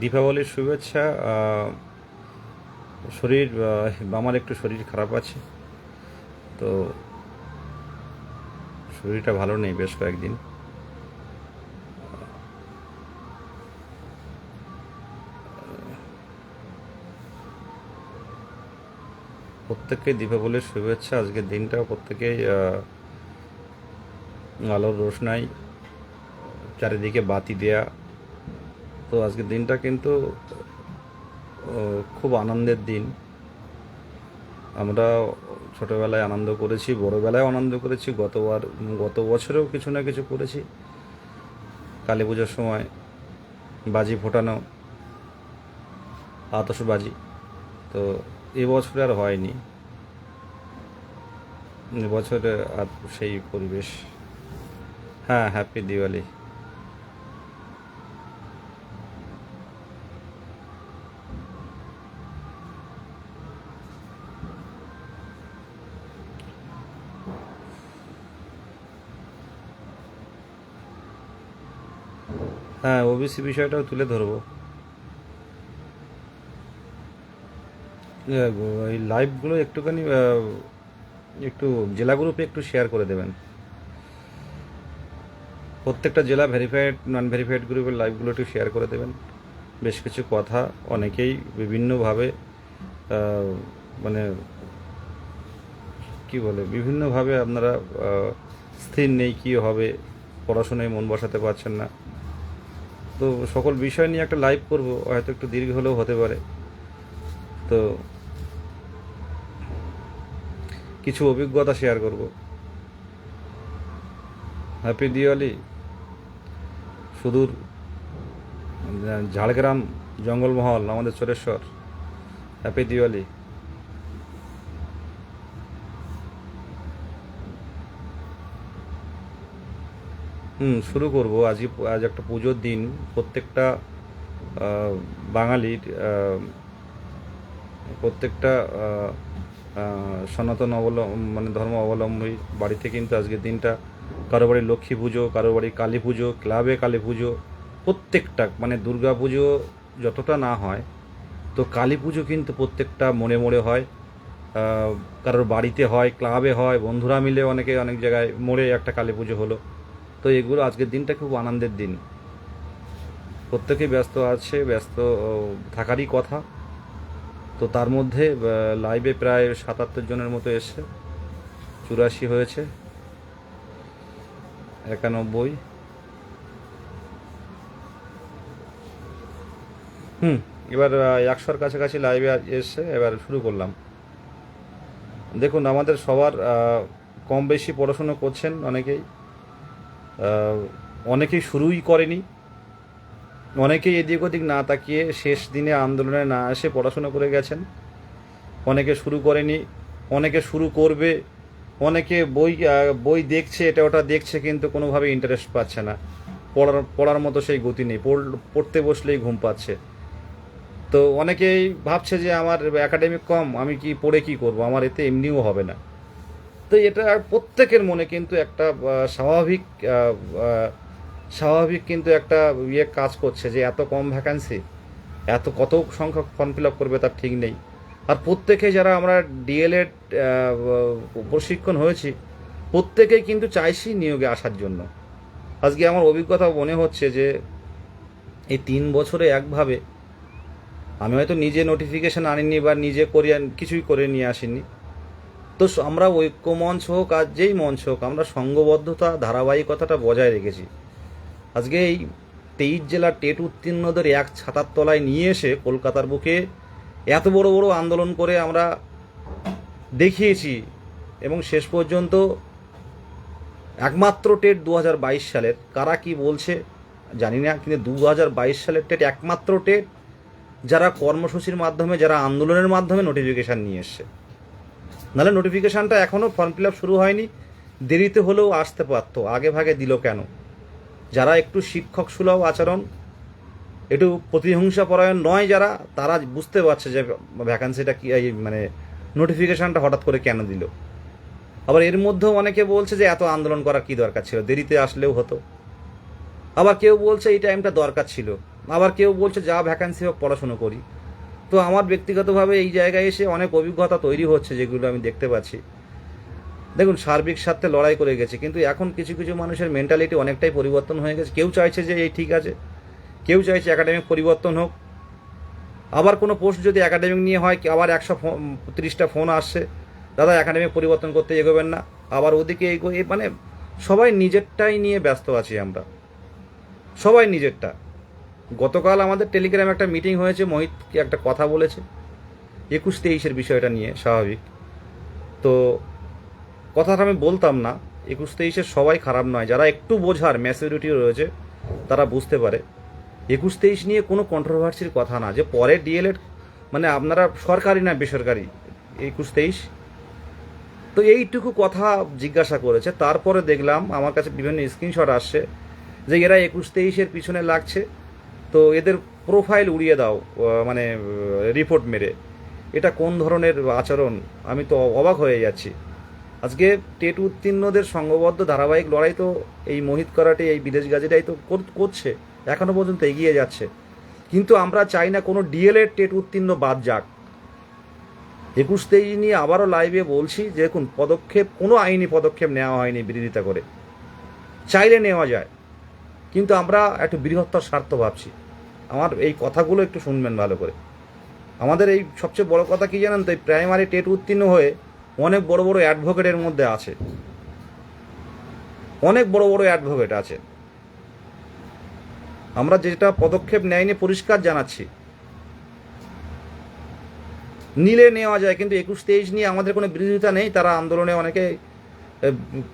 দীপাবলির শুভেচ্ছা শরীর আমার একটু শরীর খারাপ আছে, তো শরীরটা ভালো নেই বেশ কয়েকদিন। প্রত্যেককে দীপাবলির শুভেচ্ছা, আজকের দিনটা প্রত্যেকেই আলোর রোশনাই, চারিদিকে বাতি দেয়া তো আজকের দিনটা কিন্তু খুব আনন্দের দিন। আমরা ছোটোবেলায় আনন্দ করেছি বড়োবেলায় আনন্দ করেছি, গতবার, গত বছরেও কিছু না কিছু করেছি। কালী পুজোর সময় বাজি ফোটানো আতশবাজি তো এবছরে আর হয়নি। এবছরে আর সেই পরিবেশ। হ্যাঁ হ্যাপি দিওয়ালি হ্যাঁ ওবিসি বিষয়টাও তুলে ধরবো। এই লাইভগুলো একটুখানি একটু জেলা গ্রুপে একটু শেয়ার করে দেবেন। প্রত্যেকটা জেলা ভেরিফাইড নন ভেরিফাইড গ্রুপের লাইভগুলো একটু শেয়ার করে দেবেন। বেশ কিছু কথা অনেকেই বিভিন্নভাবে মানে কি বলে, বিভিন্নভাবে আপনারা স্থির নেই কী হবে, পড়াশোনায় মন বসাতে পারছেন না। তো সকল বিষয় নিয়ে একটা লাইভ করব, হয়তো একটু দীর্ঘ হলেও হতে পারে। তো কিছু অভিজ্ঞতা শেয়ার করব। হ্যাপি দিওয়ালি সুদূর ঝাড়গ্রাম জঙ্গলমহল, আমাদের চরেশ্বর। হ্যাপি দিওয়ালি হুম, শুরু করব। আজই আজ একটা পুজোর দিন। প্রত্যেকটা বাঙালির প্রত্যেকটা সনাতন অবলম্ব মানে ধর্ম অবলম্বী বাড়িতে কিন্তু আজকের দিনটা। কারও বাড়ি লক্ষ্মী পুজো, কারও বাড়ি কালী পুজো, ক্লাবে কালী পুজো, প্রত্যেকটা মানে দুর্গা পুজো যতটা না হয়, তো কালী পুজো কিন্তু প্রত্যেকটা মোড়ে মোড়ে হয়। কারোর বাড়িতে হয়, ক্লাবে হয়, বন্ধুরা মিলে অনেকে অনেক জায়গায় মোড়ে একটা কালী পুজো হলো। তো এগুলো আজকের দিনটা খুব আনন্দের দিন। প্রত্যেকেই ব্যস্ত আছে, ব্যস্ত থাকারই কথা। তো তার মধ্যে লাইভে প্রায় সাতাত্তর জনের মতো এসছে। চুরাশি হয়েছে। একানব্বই। হুম, এবার একশোর কাছাকাছি লাইভে এসছে এবার শুরু করলাম। দেখুন, আমাদের সবার কম বেশি পড়াশুনো করছেন অনেকেই। অনেকেই শুরুই করেনি। অনেকেই এদিক ওদিক না তাকিয়ে শেষ দিনে আন্দোলনে না এসে পড়াশোনা করে গেছেন। অনেকে শুরু করেনি, অনেকে শুরু করবে, অনেকে বই বই দেখছে, এটা ওটা দেখছে, কিন্তু কোনোভাবে ইন্টারেস্ট পাচ্ছে না। পড়ার পড়ার মতো সেই গতি নেই, পড়- পড়তে বসলেই ঘুম পাচ্ছে। তো অনেকেই ভাবছে যে আমার একাডেমিক কম, আমি কি পড়ে কি করব? আমার এতে এমনিও হবে না। তো এটা প্রত্যেকের মনে কিন্তু একটা স্বাভাবিক স্বাভাবিক কিন্তু একটা ইয়ে কাজ করছে যে এত কম ভ্যাকান্সি এত কত সংখ্যক ফর্ম ফিল আপ করবে তার ঠিক নেই। আর প্রত্যেকে যারা আমরা ডিএলএড প্রশিক্ষণ হয়েছি, প্রত্যেকেই কিন্তু চাইছি নিয়োগে আসার জন্য। আজকে আমার অভিজ্ঞতা মনে হচ্ছে যে এই তিন বছরে একভাবে আমি হয়তো নিজে নোটিফিকেশন আনিনি বা নিজে করে কিছুই করে নিয়ে আসিনি। তো আমরা ঐক্যমঞ্চ হোক আর যেই মঞ্চ হোক, আমরা সঙ্গবদ্ধতা, ধারাবাহিকতাটা বজায় রেখেছি। আজকে এই তেইশ জেলার টেট উত্তীর্ণদের এক ছাতার তলায় নিয়ে এসে কলকাতার বুকে এত বড় বড় আন্দোলন করে আমরা দেখিয়েছি এবং শেষ পর্যন্ত একমাত্র টেট দু হাজার বাইশ সালের, কারা কি বলছে জানি না, কিন্তু দু হাজার বাইশ সালের টেট একমাত্র টেট যারা কর্মসূচির মাধ্যমে, যারা আন্দোলনের মাধ্যমে নোটিফিকেশান নিয়ে এসছে। নাহলে নোটিফিকেশানটা এখনও ফর্ম ফিল শুরু হয়নি। দেরিতে হলেও আসতে পারতো। আগে ভাগে দিল কেন? যারা একটু শিক্ষক সুলভ আচরণ, একটু প্রতিহিংসা পরায়ণ নয় যারা, তারা বুঝতে পারছে যে ভ্যাকান্সিটা কী মানে নোটিফিকেশানটা হঠাৎ করে কেন দিল। আবার এর মধ্যেও অনেকে বলছে যে এত আন্দোলন করার কি দরকার ছিল? দেরিতে আসলেও হতো। আবার কেউ বলছে এই টাইমটা দরকার ছিল। আবার কেউ বলছে যা ভ্যাকান্সি হোক পড়াশুনো করি। তো আমার ব্যক্তিগতভাবে এই জায়গায় এসে অনেক অভিজ্ঞতা তৈরি হচ্ছে যেগুলো আমি দেখতে পাচ্ছি। দেখুন, সার্বিক স্বার্থে লড়াই করে গেছে, কিন্তু এখন কিছু কিছু মানুষের মেন্টালিটি অনেকটাই পরিবর্তন হয়ে গেছে। কেউ চাইছে যে এই ঠিক আছে, কেউ চাইছে একাডেমিক পরিবর্তন হোক। আবার কোনো পোস্ট যদি একাডেমিক নিয়ে হয়, আবার একশো তিরিশটা ফোন আসছে, দাদা একাডেমিক পরিবর্তন করতে এগোবেন না। আবার ওদিকে এগো মানে সবাই নিজেরটাই নিয়ে ব্যস্ত আছি আমরা। সবাই নিজেরটা। গতকাল আমাদের টেলিগ্রামে একটা মিটিং হয়েছে মোহিত কি একটা কথা বলেছে। একুশ তেইশের বিষয়টা নিয়ে স্বাভাবিক। তো কথাটা আমি বলতাম না, একুশ তেইশের সবাই খারাপ নয়। যারা একটু বোঝার ম্যাচুরিটিও রয়েছে, তারা বুঝতে পারে। একুশ তেইশ নিয়ে কোনো কন্ট্রোভার্সির কথা না, যে পরে ডিএলএড মানে আপনারা সরকারি না বেসরকারি? একুশ তেইশ? তো এইটুকু কথা জিজ্ঞাসা করেছে। তারপরে দেখলাম, আমার কাছে বিভিন্ন স্ক্রিনশট আসছে, যে এরা একুশ তেইশের পিছনে লাগছে। তো এদের প্রোফাইল উড়িয়ে দাও মানে রিপোর্ট মেরে। এটা কোন ধরনের আচরণ? আমি তো অবাক হয়ে যাচ্ছি। আজকে টেট উত্তীর্ণদের সংঘবদ্ধ ধারাবাহিক লড়াই তো এই মোহিত করাটে, এই বিদেশ গাজীরাই তো করছে। এখনও পর্যন্ত এগিয়ে যাচ্ছে। কিন্তু আমরা চাই না কোনো ডিএলএড টেট উত্তীর্ণ বাদ যাক। একুশ তেইশ নিয়ে আবারও লাইভে বলছি, যে দেখুন, পদক্ষেপ, কোনো আইনি পদক্ষেপ নেওয়া হয়নি বিরোধিতা করে। চাইলে নেওয়া যায়। কিন্তু আমরা একটু বৃহত্তর স্বার্থ ভাবছি। আমার এই কথাগুলো একটু শুনবেন ভালো করে। আমাদের এই সবচেয়ে বড় কথা কি জানেন তো? এই প্রাইমারি টেট উত্তীর্ণ হয়ে অনেক বড় বড় অ্যাডভোকেটের মধ্যে আছে। অনেক বড় বড় অ্যাডভোকেট আছে। আমরা যেটা পদক্ষেপ নেয়নি, পরিষ্কার জানাচ্ছি। নিলে নেওয়া যায়, কিন্তু একুশ তেইশ নিয়ে আমাদের কোনো বিরোধিতা নেই। তারা আন্দোলনে অনেকে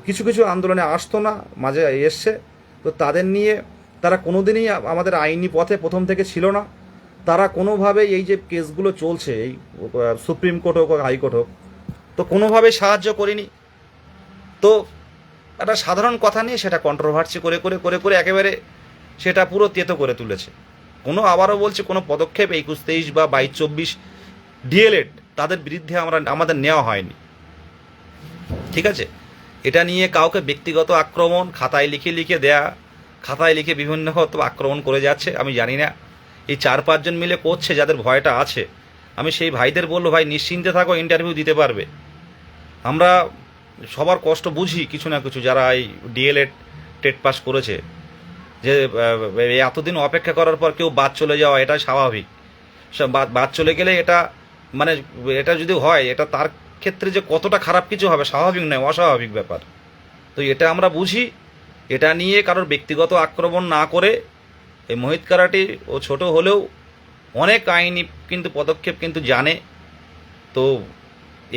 কিছু কিছু আন্দোলনে আসতো না, মাঝে এসছে। তো তাদের নিয়ে তারা কোনোদিনই আ- আমাদের আইনি পথে প্রথম থেকে ছিল না। তারা কোনোভাবে এই যে কেসগুলো চলছে, এই সুপ্রিম কোর্ট হোক হাইকোর্ট হোক, তো কোনোভাবে সাহায্য করিনি। তো একটা সাধারণ কথা নিয়ে সেটা কন্ট্রোভার্সি করে করে করে করে একেবারে সেটা পুরো তেতো করে তুলেছে। কোনো আবারও বলছে, কোনো পদক্ষেপ একুশ, তেইশ বা বাইশ, চব্বিশ ডিএলএড তাদের বিরুদ্ধে আমরা, আমাদের নেওয়া হয়নি। ঠিক আছে? এটা নিয়ে কাউকে ব্যক্তিগত আক্রমণ, খাতায় লিখে লিখে দেয়া খাতায় লিখে বিভিন্ন আক্রমণ করে যাচ্ছে, আমি জানি না। এই চার পাঁচজন মিলে করছে, যাদের ভয়টা আছে। আমি সেই ভাইদের বলব, ভাই, নিশ্চিন্তে থাকো ইন্টারভিউ দিতে পারবে। আমরা সবার কষ্ট বুঝি কিছু না কিছু, যারা এই ডিএলএড টেট পাস করেছে। যে এতদিন অপেক্ষা করার পর কেউ বাদ চলে যাওয়া এটা স্বাভাবিক। বাদ চলে গেলে এটা মানে এটা যদি হয়, এটা তার ক্ষেত্রে যে কতটা খারাপ কিছু হবে, স্বাভাবিক নয়, অস্বাভাবিক ব্যাপার। তো এটা আমরা বুঝি। এটা নিয়ে কারোর ব্যক্তিগত আক্রমণ না করে এই মোহিত কারাটি ও ছোট হলেও অনেক আইনি কিন্তু পদক্ষেপ কিন্তু জানে। তো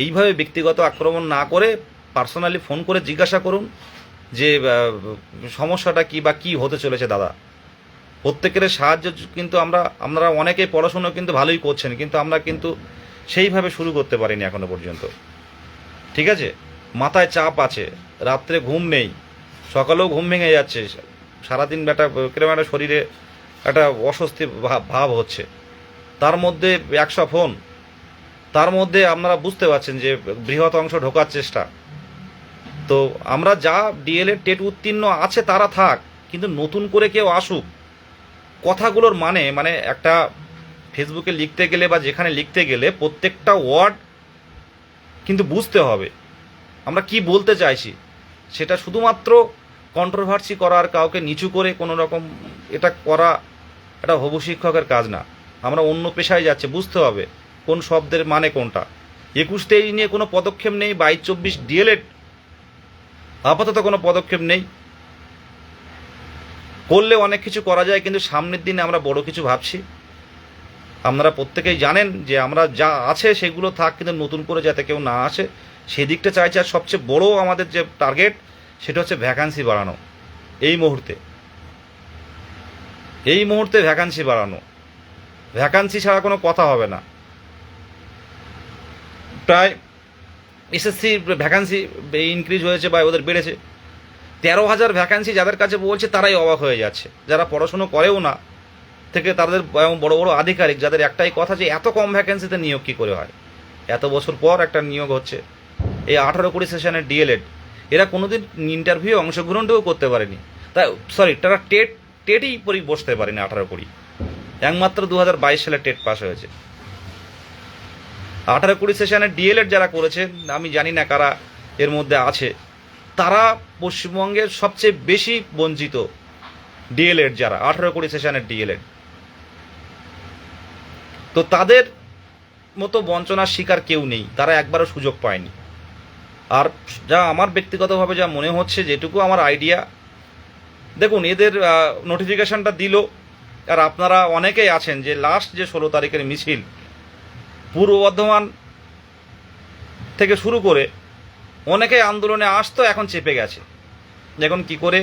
এইভাবে ব্যক্তিগত আক্রমণ না করে পার্সোনালি ফোন করে জিজ্ঞাসা করুন যে সমস্যাটা কি বা কি হতে চলেছে দাদা। প্রত্যেকের সাহায্য কিন্তু আমরা আমরা অনেকে পড়াশুনো কিন্তু ভালোই করছেন, কিন্তু আমরা কিন্তু সেইভাবে শুরু করতে পারিনি এখনও পর্যন্ত। ঠিক আছে? মাথায় চাপ আছে, রাত্রে ঘুম নেই। সকালেও ঘুম ভেঙে যাচ্ছে। সারাদিন একটা কীরকম একটা শরীরে একটা অস্বস্তি ভাব হচ্ছে। তার মধ্যে একশো ফোন। তার মধ্যে আপনারা বুঝতে পারছেন যে বৃহৎ অংশ ঢোকার চেষ্টা। তো আমরা যা ডিএলএড টেট উত্তীর্ণ আছে তারা থাক, কিন্তু নতুন করে কেউ আসুক, কথাগুলোর মানে মানে একটা ফেসবুকে লিখতে গেলে বা যেখানে লিখতে গেলে প্রত্যেকটা ওয়ার্ড কিন্তু বুঝতে হবে। আমরা কি বলতে চাইছি? সেটা শুধুমাত্র কন্ট্রোভার্সি করার কাউকে নিচু করে কোনো রকম এটা করা এটা হবু শিক্ষকের কাজ না। আমরা অন্য পেশায় যাচ্ছে, বুঝতে হবে কোন শব্দের মানে কোনটা। একুশ তেইশ নিয়ে কোনো পদক্ষেপ নেই বাইশ চব্বিশ ডিএলএড আপাতত কোনো পদক্ষেপ নেই। করলে অনেক কিছু করা যায়, কিন্তু সামনের দিনে আমরা বড় কিছু ভাবছি। আপনারা প্রত্যেকেই জানেন যে আমরা যা আছে সেগুলো থাক, কিন্তু নতুন করে যাতে কেউ না আসে, সেদিকটা চাইছে আর সবচেয়ে বড় আমাদের যে টার্গেট সেটা হচ্ছে ভ্যাকান্সি বাড়ানো। এই মুহূর্তে। এই মুহূর্তে ভ্যাকান্সি বাড়ানো। ভ্যাকান্সি ছাড়া কোনো কথা হবে না। প্রায় এসএসসি ভ্যাকান্সি ইনক্রিজ হয়েছে বা ওদের বেড়েছে। তেরো হাজার ভ্যাকান্সি যাদের কাছে বলছে তারাই অবাক হয়ে যাচ্ছে। যারা পড়াশুনো করেও না, থেকে তাদের বড় বড় আধিকারিক যাদের একটাই কথা যে এত কম ভ্যাকেন্সিতে নিয়োগ কী করে হয়? এত বছর পর একটা নিয়োগ হচ্ছে। এই আঠারো কুড়ি সেশনের ডিএলএড এরা কোনোদিন ইন্টারভিউ অংশগ্রহণটাও করতে পারেনি। তাই সরি তারা টেট, টেটই পরি বসতে পারেনি আঠারো কুড়ি। একমাত্র দু হাজার বাইশ সালে টেট পাস হয়েছে। আঠারো কুড়ি সেশনে ডিএলএড যারা করেছেন আমি জানি না কারা এর মধ্যে আছে, তারা পশ্চিমবঙ্গের সবচেয়ে বেশি বঞ্চিত ডিএলএড যারা, আঠারো কুড়ি সেশনের ডিএলএড তো তাদের মতো বঞ্চনার শিকার কেউ নেই, তারা একবারও সুযোগ পায়নি। আর যা আমার ব্যক্তিগতভাবে যা মনে হচ্ছে, যেটুকু আমার আইডিয়া দেখুন, এদের নোটিফিকেশনটা দিল, আর আপনারা অনেকেই আছেন যে লাস্ট যে ষোলো তারিখের মিছিল, পূর্ব বর্ধমান থেকে শুরু করে অনেকেই আন্দোলনে আসতো, এখন চেপে গেছে। এখন কি করে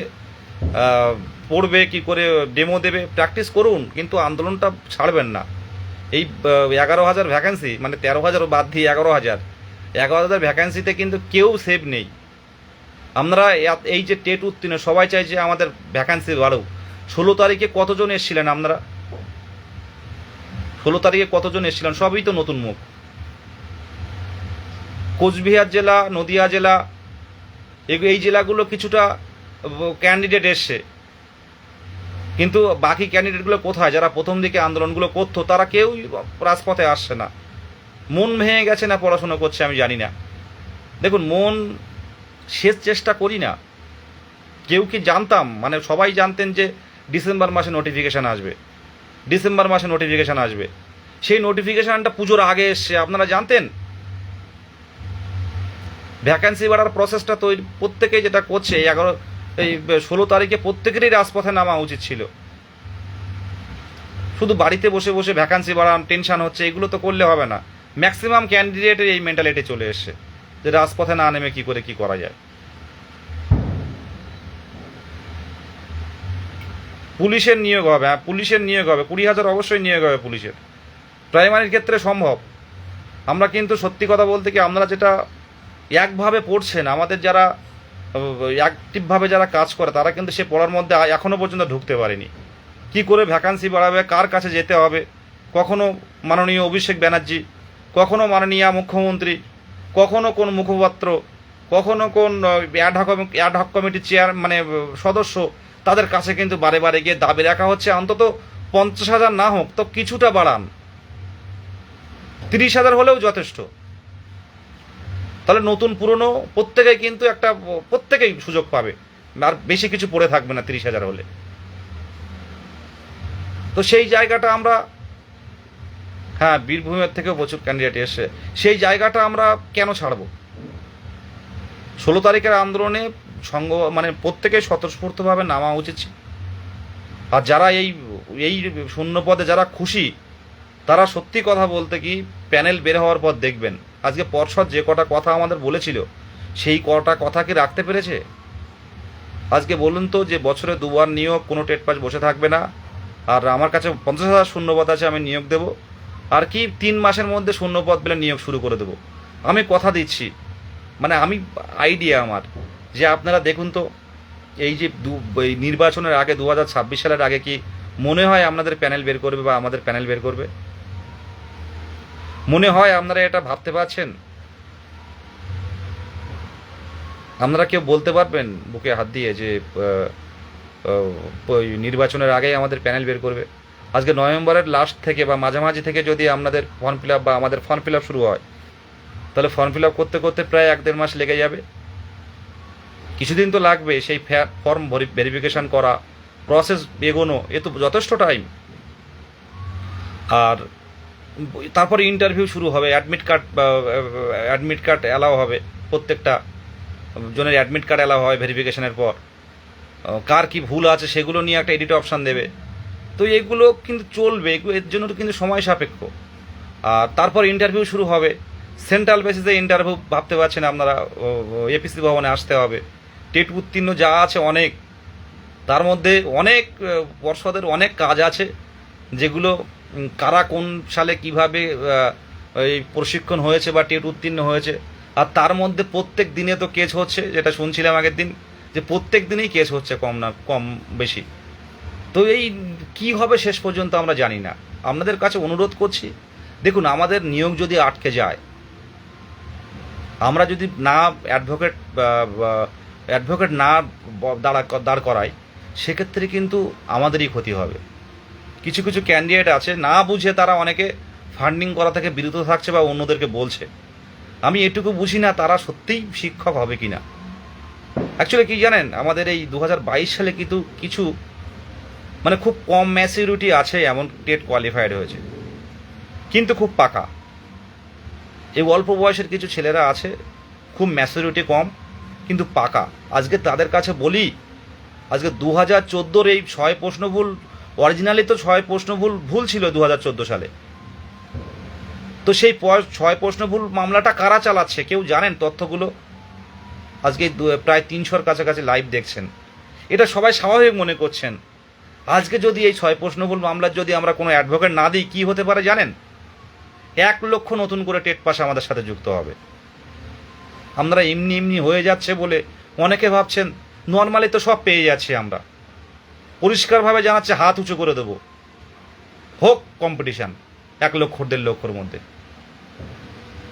পড়বে, কি করে ডেমো দেবে প্র্যাকটিস করুন, কিন্তু আন্দোলনটা ছাড়বেন না। এই এগারো হাজার ভ্যাকেন্সি মানে তেরো হাজার বাদ দিয়ে এগারো হাজার এগারো হাজার ভ্যাকেন্সিতে কিন্তু কেউ সেভ নেই। আমরা এই যে টেট উত্তীর্ণ, সবাই চাই যে আমাদের ভ্যাকান্সি বাড়ুক। ষোলো তারিখে কতজন এসেছিলেন আপনারা? ষোলো তারিখে কতজন এসেছিলেন? সবই তো নতুন মুখ। কোচবিহার জেলা, নদিয়া জেলা এই জেলাগুলো কিছুটা ক্যান্ডিডেট এসছে। কিন্তু বাকি ক্যান্ডিডেটগুলো কোথায়? যারা প্রথম দিকে আন্দোলনগুলো করতো, তারা কেউই রাজপথে আসছে না। মন ভেঙে গেছে না পড়াশোনা করছে আমি জানি না। দেখুন, মন শেষ চেষ্টা করি না। কেউ কি জানতাম? মানে সবাই জানতেন যে ডিসেম্বর মাসে নোটিফিকেশান আসবে। ডিসেম্বর মাসে নোটিফিকেশান আসবে। সেই নোটিফিকেশানটা পুজোর আগে এসছে। আপনারা জানতেন? ভ্যাকান্সি বাড়ার প্রসেসটা তৈরি প্রত্যেকেই যেটা করছে এগারো, এই ষোলো তারিখে প্রত্যেকেরই রাজপথে নামা উচিত ছিল। শুধু বাড়িতে বসে বসে ভ্যাকান্সি বাড়ান টেনশান হচ্ছে, এগুলো তো করলে হবে না। ম্যাক্সিমাম ক্যান্ডিডেটের এই মেন্টালিটি চলে এসছে, যে রাজপথে না নেমে কি করে কি করা যায়। পুলিশের নিয়োগ হবে হ্যাঁ পুলিশের নিয়োগ হবে, কুড়ি হাজার অবশ্যই নিয়োগ হবে পুলিশের। প্রাইমারির ক্ষেত্রে সম্ভব। আমরা কিন্তু সত্যি কথা বলতে কি, আমরা যেটা একভাবে পড়ছেন, আমাদের যারা অ্যাক্টিভভাবে যারা কাজ করে, তারা কিন্তু সে পড়ার মধ্যে আ- এখনও পর্যন্ত ঢুকতে পারেনি। কি করে ভ্যাকান্সি বাড়াবে, কার কাছে যেতে হবে? কখনো মাননীয় অভিষেক ব্যানার্জি কখনো মাননীয় মুখ্যমন্ত্রী, কখনো কোন মুখপাত্র, কখনো কোন অ্যাডহক অ্যাডহক কমিটির চেয়ার মানে সদস্য, তাদের কাছে কিন্তু বারে বারে গিয়ে দাবি রাখা হচ্ছে। অন্তত পঞ্চাশ হাজার না হোক, তো কিছুটা বাড়ান। তিরিশ হাজার হলেও যথেষ্ট। তাহলে নতুন, পুরনো প্রত্যেকেই কিন্তু একটা, প্রত্যেকেই সুযোগ পাবে। আর বেশি কিছু পড়ে থাকবে না, তিরিশ হাজার হলে। তো সেই জায়গাটা আমরা হ্যাঁ বীরভূমের থেকেও প্রচুর ক্যান্ডিডেট এসছে সেই জায়গাটা আমরা কেন ছাড়বো? ষোলো তারিখের আন্দোলনে সঙ্গ মানে প্রত্যেকে স্বতঃস্ফূর্তভাবে নামা উচিত আর যারা এই এই শূন্য পদে যারা খুশি, তারা সত্যি কথা বলতে কি, প্যানেল বের হওয়ার পর দেখবেন। আজকে পর্ষদ যে কটা কথা আমাদের বলেছিল, সেই কটা কথা কি রাখতে পেরেছে? আজকে বলুন তো যে বছরে দুবার নিয়োগ, কোনো টেট পাস বসে থাকবে না। আর আমার কাছে পঞ্চাশ হাজার শূন্যপদ আছে, আমি নিয়োগ দেব। আর কি তিন মাসের মধ্যে শূন্যপদ পেলে নিয়োগ শুরু করে দেবো। আমি কথা দিচ্ছি। মানে আমি আইডিয়া আমার। যে আপনারা দেখুন তো, এই যে দু নির্বাচনের আগে দু হাজার ছাব্বিশ সালের আগে কি মনে হয় আপনাদের প্যানেল বের করবে বা আমাদের প্যানেল বের করবে? মনে হয় আপনারা এটা ভাবতে পারছেন? আপনারা কেউ বলতে পারবেন বুকে হাত দিয়ে যে নির্বাচনের আগেই আমাদের প্যানেল বের করবে? আজকে নভেম্বরের লাস্ট থেকে বা মাঝামাঝি থেকে যদি আপনাদের ফর্ম ফিল বা আমাদের ফর্ম ফিল শুরু হয়, তাহলে ফর্ম ফিল করতে করতে প্রায় এক দেড় মাস লেগে যাবে। কিছুদিন তো লাগবে সেই ফর্ম ভেরিফিকেশান করা প্রসেস এগোনো, এ তো যথেষ্ট টাইম আর তারপরে ইন্টারভিউ শুরু হবে admit card admit card allow হবে প্রত্যেকটা, জনের অ্যাডমিট কার্ড অ্যালাও হয় ভেরিফিকেশনের পর। কার কি ভুল আছে সেগুলো নিয়ে একটা এডিট অপশান দেবে। তো এগুলো কিন্তু চলবে এর জন্য তো কিন্তু সময় সাপেক্ষ। আর তারপর ইন্টারভিউ শুরু হবে। সেন্ট্রাল বেসিসে ইন্টারভিউ ভাবতে পারছেন আপনারা এপিসি ভবনে আসতে হবে। টেট উত্তীর্ণ যা আছে অনেক। তার মধ্যে অনেক পর্ষদের অনেক কাজ আছে, যেগুলো কারা কোন সালে কীভাবে এই প্রশিক্ষণ হয়েছে বা টেট উত্তীর্ণ হয়েছে। আর তার মধ্যে প্রত্যেক দিনে তো কেস হচ্ছে, যেটা শুনছিলাম আগের দিন, যে প্রত্যেক দিনেই কেস হচ্ছে কম না, কম বেশি। তো এই হবে শেষ পর্যন্ত আমরা জানি না। আপনাদের কাছে অনুরোধ করছি, দেখুন, আমাদের নিয়োগ যদি আটকে যায়, আমরা যদি না অ্যাডভোকেট অ্যাডভোকেট না দাঁড়া, দাঁড় করাই, সেক্ষেত্রে কিন্তু আমাদেরই ক্ষতি হবে। কিছু কিছু ক্যান্ডিডেট আছে, না বুঝে তারা অনেকে ফান্ডিং করা থেকে বিরত থাকছে বা অন্যদেরকে বলছে। আমি এটুকু বুঝি না তারা সত্যিই শিক্ষক হবে কি না অ্যাকচুয়ালি কি জানেন, আমাদের এই দু হাজার বাইশ সালে কিন্তু কিছু মানে খুব কম ম্যাচিউরিটি আছে এমন টেট কোয়ালিফাইড হয়েছে। কিন্তু খুব পাকা। এই অল্প বয়সের কিছু ছেলেরা আছে, খুব ম্যাচুরিটি কম, কিন্তু পাকা। আজকে তাদের কাছে বলি, আজকে দু হাজার চোদ্দোর এই ছয় প্রশ্ন ভুল অরিজিনালি তো ছয় প্রশ্ন ভুল ভুল ছিল দু হাজার চোদ্দ সালে। তো সেই ছয় প্রশ্ন ভুল মামলাটা কারা চালাচ্ছে, কেউ জানেন তথ্যগুলো? আজকে প্রায় তিনশোর কাছাকাছি লাইভ দেখছেন। এটা সবাই স্বাভাবিক মনে করছেন। আজকে যদি এই ছয় প্রশ্ন ভুল মামলার যদি আমরা কোনো অ্যাডভোকেট না দিই, কী হতে পারে জানেন? এক লক্ষ নতুন করে টেট পাস আমাদের সাথে যুক্ত হবে। আমরা এমনি এমনি হয়ে যাচ্ছে বলে অনেকে ভাবছেন, নর্মালি তো সব পেয়ে যাচ্ছি আমরা। পরিষ্কারভাবে জানাচ্ছে, হাত উঁচু করে দেবো। হোক কম্পিটিশান এক লক্ষ, দেড় লক্ষর মধ্যে।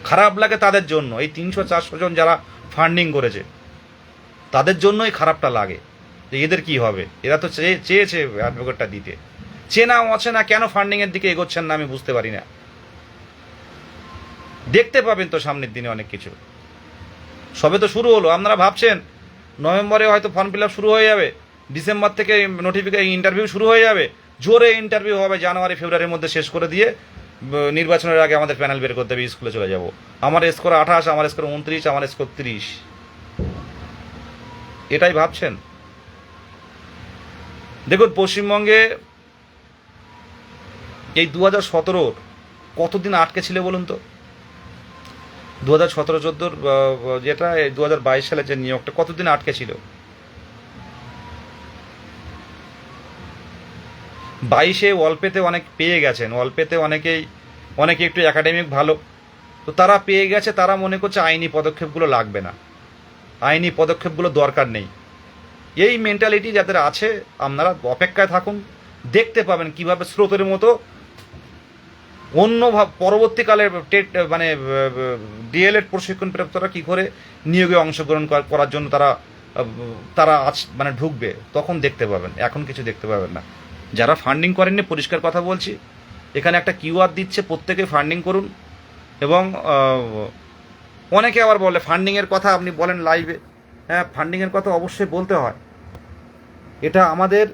খারাপ লাগে তাদের জন্য। এই তিনশো চারশো জন যারা ফান্ডিং করেছে, তাদের জন্যই খারাপটা লাগে। যে এদের কি হবে? এরা তো চেয়ে, চেয়েছে অ্যাডভোকেটটা দিতে। চেনা অচেনা কেন ফান্ডিংয়ের দিকে এগোচ্ছেন না আমি বুঝতে পারি না। দেখতে পাবেন তো সামনের দিনে অনেক কিছু। সবে তো শুরু হলো। আপনারা ভাবছেন, নভেম্বরে হয়তো ফর্ম ফিল শুরু হয়ে যাবে। ডিসেম্বর থেকে নোটিফিকেশন ইন্টারভিউ শুরু হয়ে যাবে। জোরে ইন্টারভিউ হবে জানুয়ারি, ফেব্রুয়ারির মধ্যে শেষ করে দিয়ে নির্বাচনের আগে আমাদের প্যানেল বের করতে হবে, স্কুলে চলে যাব। আমার স্কোর আঠাশ, আমার স্কোর উনত্রিশ, আমার স্কোর তিরিশ। এটাই ভাবছেন? দেখুন, পশ্চিমবঙ্গে এই দু হাজার সতেরোর কতদিন আটকে ছিল বলুন তো? দু হাজার সতেরো, চোদ্দোর যেটা দু হাজার বাইশ সালে যে নিয়োগটা, কতদিন আটকে ছিল? বাইশে অল্পেতে অনেক পেয়ে গেছেন অল্পেতে অনেকেই, অনেকে একটু একাডেমিক ভালো। তো তারা পেয়ে গেছে, তারা মনে করছে আইনি পদক্ষেপগুলো লাগবে না। আইনি পদক্ষেপগুলো দরকার নেই। এই মেন্টালিটি যাদের আছে, আপনারা অপেক্ষায় থাকুন, দেখতে পাবেন কীভাবে স্রোতের মতো অন্য পরবর্তীকালে টেট মানে ডিএলএড প্রশিক্ষণ প্রাপ্তরা কী করে নিয়োগে অংশগ্রহণ করার জন্য তারা তারা আজ মানে ঢুকবে, তখন দেখতে পাবেন, এখন কিছু দেখতে পাবেন না। যারা ফান্ডিং করেননি, পরিষ্কার কথা বলছি, এখানে একটা কিউআর দিচ্ছে, প্রত্যেকে ফান্ডিং করুন, এবং অনেকে আবার বলে ফান্ডিংয়ের কথা আপনি বলেন লাইভে হ্যাঁ ফান্ডিংয়ের কথা অবশ্যই বলতে হয়। এটা আমাদের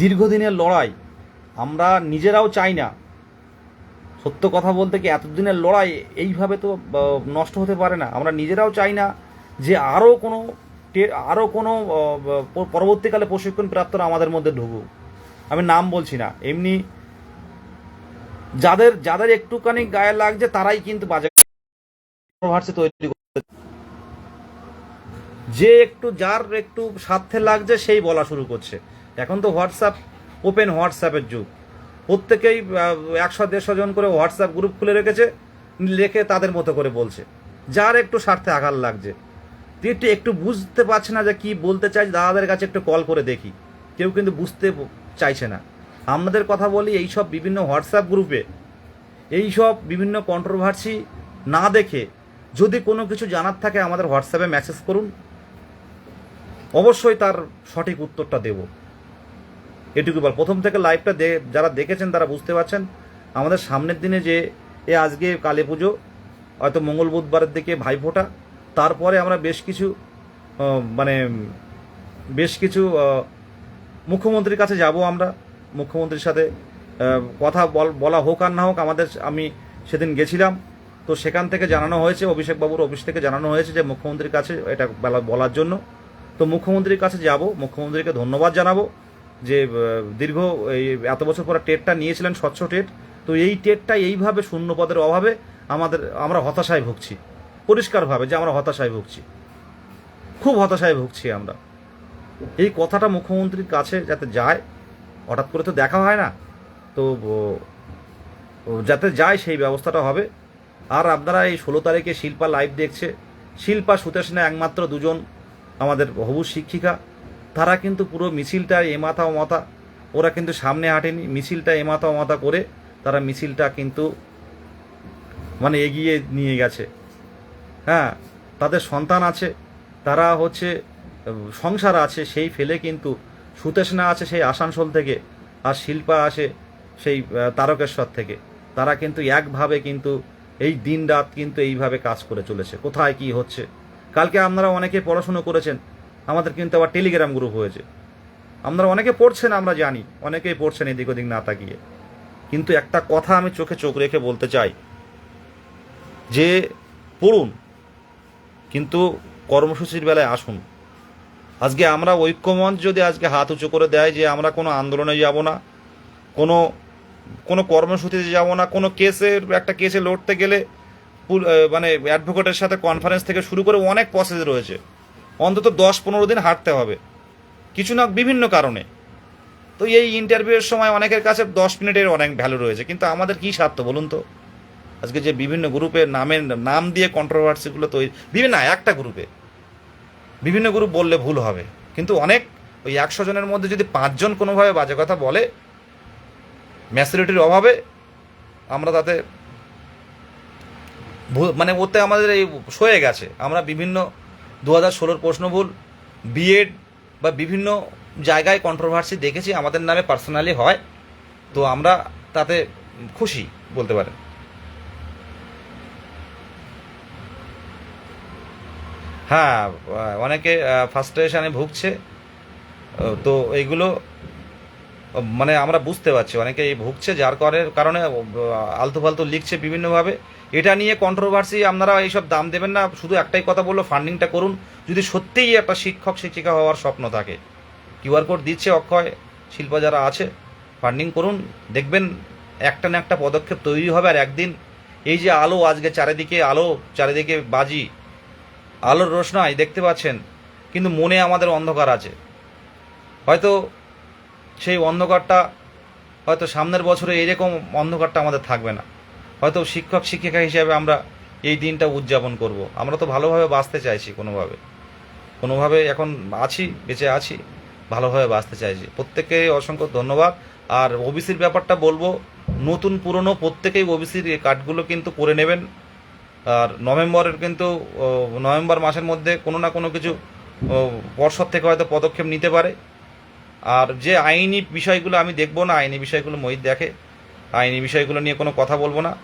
দীর্ঘদিনের লড়াই। আমরা নিজেরাও চাই না। সত্য কথা বলতে কি এতদিনের লড়াই এইভাবে তো নষ্ট হতে পারে না। আমরা নিজেরাও চাই না যে আরও কোনো আরও কোনো পরবর্তীকালে প্রশিক্ষণ প্রাপ্তরা আমাদের মধ্যে ঢুকুক। আমি নাম বলছি না। এমনি যাদের যাদের একটুখানি গায়ে লাগছে তারাই কিন্তু বাজে তৈরি করতে যে একটু যার একটু স্বার্থে লাগছে, সেই বলা শুরু করছে। এখন তো হোয়াটসঅ্যাপ ওপেন হোয়াটসঅ্যাপের যুগ। প্রত্যেকেই একশো দেড়শো জন করে হোয়াটসঅ্যাপ গ্রুপ খুলে রেখেছে লেখে তাদের মতো করে বলছে। যার একটু স্বার্থে আঘাত লাগছে। একটু একটু বুঝতে পারছে না যে কি বলতে চাই, দাদাদের কাছে একটু কল করে দেখি। কেউ কিন্তু বুঝতে চাইছে না। আমাদের কথা বলি, এইসব বিভিন্ন হোয়াটসঅ্যাপ গ্রুপে এইসব বিভিন্ন কন্ট্রোভার্সি না দেখে যদি কোনো কিছু জানার থাকে, আমাদের হোয়াটসঅ্যাপে মেসেজ করুন। অবশ্যই তার সঠিক উত্তরটা দেব। এটুকু বল। প্রথম থেকে লাইভটা দে যারা দেখেছেন তারা বুঝতে পারছেন। আমাদের সামনের দিনে যে এ আজকে কালী পুজো, হয়তো মঙ্গল বুধবারের দিকে ভাইফোঁটা। তারপরে আমরা বেশ কিছু মানে বেশ কিছু মুখ্যমন্ত্রীর কাছে যাব আমরা। মুখ্যমন্ত্রীর সাথে কথা বল- বলা হোক আর না হোক, আমাদের আমি সেদিন গেছিলাম। তো সেখান থেকে জানানো হয়েছে, অভিষেকবাবুর অফিস থেকে জানানো হয়েছে যে মুখ্যমন্ত্রীর কাছে এটা বলার জন্য। তো মুখ্যমন্ত্রীর কাছে যাব। মুখ্যমন্ত্রীকে ধন্যবাদ জানাব যে দীর্ঘ এই এত বছর পরে টেটটা নিয়েছিলেন স্বচ্ছ টেট। তো এই টেটটা এইভাবে শূন্য পদের অভাবে আমাদের, আমরা হতাশায় ভুগছি। পরিষ্কারভাবে যে আমরা হতাশায় ভুগছি। খুব হতাশায় ভুগছি আমরা। এই কথাটা মুখ্যমন্ত্রীর কাছে যাতে যায়, হঠাৎ করে তো দেখা হয় না। তো যাতে যায় সেই ব্যবস্থাটা হবে। আর আপনারা এই ষোলো তারিখে শিল্পা লাইভ দেখছে। শিল্পা সুতেশনা একমাত্র দুজন আমাদের হবু শিক্ষিকা, তারা কিন্তু পুরো মিছিলটা এমাথা মাথা মাথা, ওরা কিন্তু সামনে হাঁটেনি, মিছিলটা এমাথা মাথা করে তারা মিছিলটা কিন্তু মানে এগিয়ে নিয়ে গেছে। হ্যাঁ তাদের সন্তান আছে, তারা হচ্ছে, সংসার আছে, সেই ফেলে কিন্তু সুতেশনা আছে সেই আসানসোল থেকে, আর শিল্পা আসে সেই তারকেশ্বর থেকে। তারা কিন্তু একভাবে কিন্তু এই দিন রাত কিন্তু এইভাবে কাজ করে চলেছে। কোথায় কি হচ্ছে? কালকে আপনারা অনেকে পড়াশুনো করেছেন, আমাদের কিন্তু আবার টেলিগ্রাম গ্রুপ হয়েছে। আপনারা অনেকে পড়ছেন, আমরা জানি, অনেকেই পড়ছেন এদিক ওদিক না তাকিয়ে। কিন্তু একটা কথা আমি চোখে চোখ রেখে বলতে চাই, যে পড়ুন, কিন্তু কর্মসূচির বেলায় আসুন। আজকে আমরা ঐক্যমঞ্চ যদি আজকে হাত উঁচু করে দেয় যে আমরা কোনো আন্দোলনে যাব না, কোনো কোনো কর্মসূচিতে যাব না, কোনো কেসের, একটা কেসে লড়তে গেলে মানে অ্যাডভোকেটের সাথে কনফারেন্স থেকে শুরু করে অনেক প্রসেস রয়েছে। অন্তত দশ পনেরো দিন হাঁটতে হবে। কিছু না বিভিন্ন কারণে। তো এই ইন্টারভিউয়ের সময় অনেকের কাছে দশ মিনিটের অনেক ভ্যালু রয়েছে, কিন্তু আমাদের কী স্বার্থ বলুন তো? আজকে যে বিভিন্ন গ্রুপে নামের নাম দিয়ে কন্ট্রোভার্সিগুলো তৈরি, বিভিন্ন একটা গ্রুপে বিভিন্ন গ্রুপ বললে ভুল হবে, কিন্তু অনেক, ওই একশো জনের মধ্যে যদি পাঁচজন কোনোভাবে বাজে কথা বলে ম্যাচুরিটির অভাবে আমরা তাতে মানে ওতে আমাদের এই সয়ে গেছে। আমরা বিভিন্ন দু হাজার ষোলোর প্রশ্নভুল বিএড বা বিভিন্ন জায়গায় কন্ট্রোভার্সি দেখেছি, আমাদের নামে পার্সোনালি হয়। তো আমরা তাতে খুশি বলতে পারেন। হ্যাঁ অনেকে ফার্স্ট্রেশনে ভুগছে। তো এইগুলো মানে আমরা বুঝতে পারছি অনেকে ভুগছে যার করে কারণে আলতু ফালতু লিখছে বিভিন্নভাবে। এটা নিয়ে কন্ট্রোভার্সি আপনারা এইসব দাম দেবেন না, শুধু একটাই কথা বলল ফান্ডিংটা করুন। যদি সত্যিই একটা শিক্ষক, শিক্ষিকা হওয়ার স্বপ্ন থাকে কিউআর কোড দিচ্ছে অক্ষয়, শিল্প যারা আছে ফান্ডিং করুন, দেখবেন একটা না একটা পদক্ষেপ তৈরি হবে আর একদিন। এই যে আলো আজকে চারিদিকে, আলো চারিদিকে বাজি, আলোর রোশনাই দেখতে পাচ্ছেন, কিন্তু মনে আমাদের অন্ধকার আছে। হয়তো সেই অন্ধকারটা হয়তো সামনের বছরে এরকম অন্ধকারটা আমাদের থাকবে না। হয়তো শিক্ষক, শিক্ষিকা হিসেবে আমরা এই দিনটা উদযাপন করব। আমরা তো ভালোভাবে বাঁচতে চাইছি কোনোভাবে। কোনোভাবে এখন আছি, বেঁচে আছি, ভালোভাবে বাঁচতে চাইছি। প্রত্যেককে অসংখ্য ধন্যবাদ। আর ওবিসির ব্যাপারটা বলব, নতুন, পুরনো প্রত্যেকেই ওবিসির কার্ডগুলো কিন্তু করে নেবেন। আর নভেম্বরের কিন্তু নভেম্বর মাসের মধ্যে কোনো না কোনো কিছু পর্ষদ থেকে হয়তো পদক্ষেপ নিতে পারে। আর যে আইনি বিষয়গুলো আমি দেখব না, আইনি বিষয়গুলো মহিত দেখে। আইনি বিষয়গুলো নিয়ে কোনো কথা বলব না।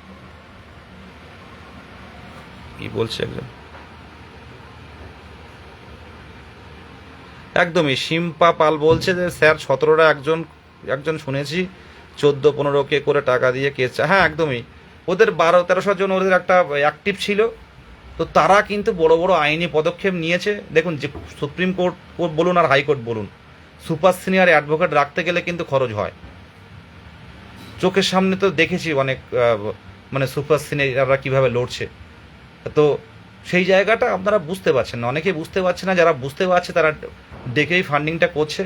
কি বলছে একজন? একদমই, শিম্পা পাল বলছে যে, স্যার, সতেরোটা একজন একজন শুনেছি, চোদ্দ, পনেরো কে করে টাকা দিয়ে কেস হ্যাঁ একদমই। ওদের বারো, তেরোশো জন ওদের একটা অ্যাক্টিভ ছিল। তো তারা কিন্তু বড় বড় আইনি পদক্ষেপ নিয়েছে। দেখুন, যে সুপ্রিম কোর্ট বলুন আর হাইকোর্ট বলুন। সুপার সিনিয়র অ্যাডভোকেট রাখতে গেলে কিন্তু খরচ হয়। চোখের সামনে তো দেখেছি অনেক মানে সুপার সিনিয়ররা কীভাবে লড়ছে। তো সেই জায়গাটা আপনারা বুঝতে পারছেন না। অনেকেই বুঝতে পারছে না, যারা বুঝতে পারছে তারা ডেকেই ফান্ডিংটা করছে।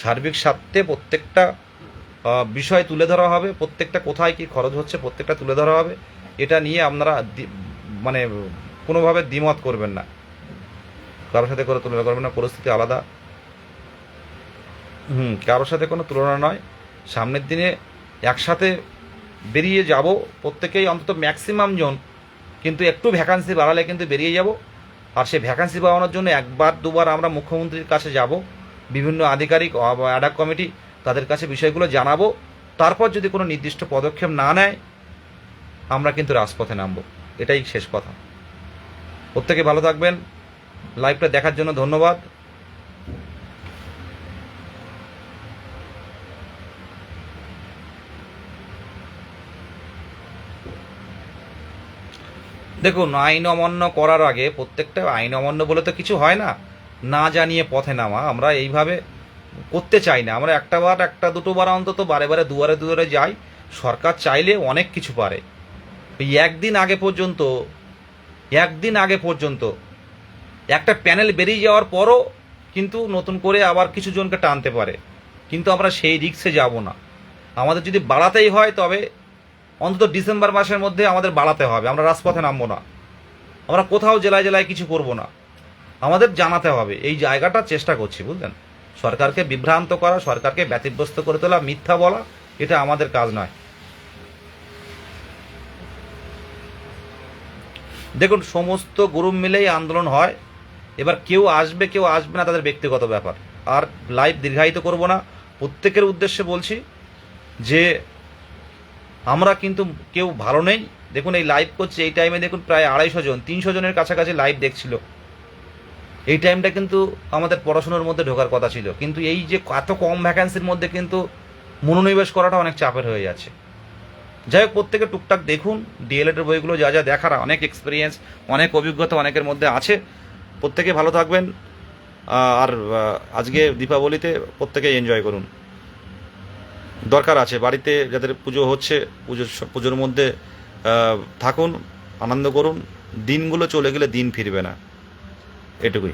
সার্বিক স্বার্থে প্রত্যেকটা বিষয় তুলে ধরা হবে। প্রত্যেকটা কোথায় কি খরচ হচ্ছে প্রত্যেকটা তুলে ধরা হবে। এটা নিয়ে আপনারা মানে কোনোভাবে দ্বিমত করবেন না। কারোর সাথে করে তুলনা করবেন না। পরিস্থিতি আলাদা। হুম, কারোর সাথে কোনো তুলনা নয়। সামনের দিনে একসাথে বেরিয়ে যাব প্রত্যেকেই অন্তত ম্যাক্সিমাম জন, কিন্তু একটু ভ্যাকান্সি বাড়ালে কিন্তু বেরিয়ে যাব। আর সেই ভ্যাকান্সি বাড়ানোর জন্য একবার, দুবার আমরা মুখ্যমন্ত্রীর কাছে যাব, বিভিন্ন আধিকারিক অ্যাডাক কমিটি তাদের কাছে বিষয়গুলো জানাব। তারপর যদি কোনো নির্দিষ্ট পদক্ষেপ না নেয়, আমরা কিন্তু রাজপথে নামবো। এটাই শেষ কথা। প্রত্যেকে ভালো থাকবেন। লাইভটা দেখার জন্য ধন্যবাদ। দেখুন, আইন অমান্য করার আগে প্রত্যেকটা আইন অমান্য বলে তো কিছু হয় না। না জানিয়ে পথে নামা, আমরা এইভাবে করতে চাই না। আমরা একটা বার, একটা দুটো বার অন্তত বারে বারে দুয়ারে দুয়ারে যাই। সরকার চাইলে অনেক কিছু পারে। এই একদিন আগে পর্যন্ত, একদিন আগে পর্যন্ত একটা প্যানেল বেরিয়ে যাওয়ার পরও কিন্তু নতুন করে আবার কিছু জনকে টানতে পারে। কিন্তু আমরা সেই রিক্সে যাব না। আমাদের যদি বাড়াতেই হয় তবে অন্তত ডিসেম্বর মাসের মধ্যে আমাদের বাড়াতে হবে। আমরা রাজপথে নামবো না। আমরা কোথাও জেলায় জেলায় কিছু করব না। আমাদের জানাতে হবে। এই জায়গাটা চেষ্টা করছি, বুঝলেন? সরকারকে বিভ্রান্ত করা, সরকারকে ব্যতিব্যস্ত করে তোলা, মিথ্যা বলা, এটা আমাদের কাজ নয়। দেখুন, সমস্ত গ্রুপ মিলেই আন্দোলন হয়। এবার কেউ আসবে কেউ আসবে না, তাদের ব্যক্তিগত ব্যাপার। আর লাইভ দীর্ঘায়িত করব না। প্রত্যেকের উদ্দেশ্যে বলছি যে আমরা কিন্তু কেউ ভালো নেই। দেখুন, এই লাইভ করছে, এই টাইমে দেখুন প্রায় আড়াইশো জন, তিনশো জনের কাছাকাছি লাইভ দেখছিল। এই টাইমটা কিন্তু আমাদের পড়াশোনার মধ্যে ঢোকার কথা ছিল। কিন্তু এই যে এত কম ভ্যাকান্সির মধ্যে কিন্তু মনোনিবেশ করাটা অনেক চাপের হয়ে যাচ্ছে। যাই হোক, প্রত্যেকে টুকটাক দেখুন ডিএলএড এর বইগুলো যা যা দেখার, অনেক এক্সপিরিয়েন্স অনেক অভিজ্ঞতা অনেকের মধ্যে আছে। প্রত্যেকে ভালো থাকবেন। আর আজকে দীপাবলিতে প্রত্যেকে এনজয় করুন। দরকার আছে। বাড়িতে যাদের পুজো হচ্ছে পুজোর পুজোর মধ্যে থাকুন, আনন্দ করুন, দিনগুলো চলে গেলে দিন ফিরবে না। এটুকুই।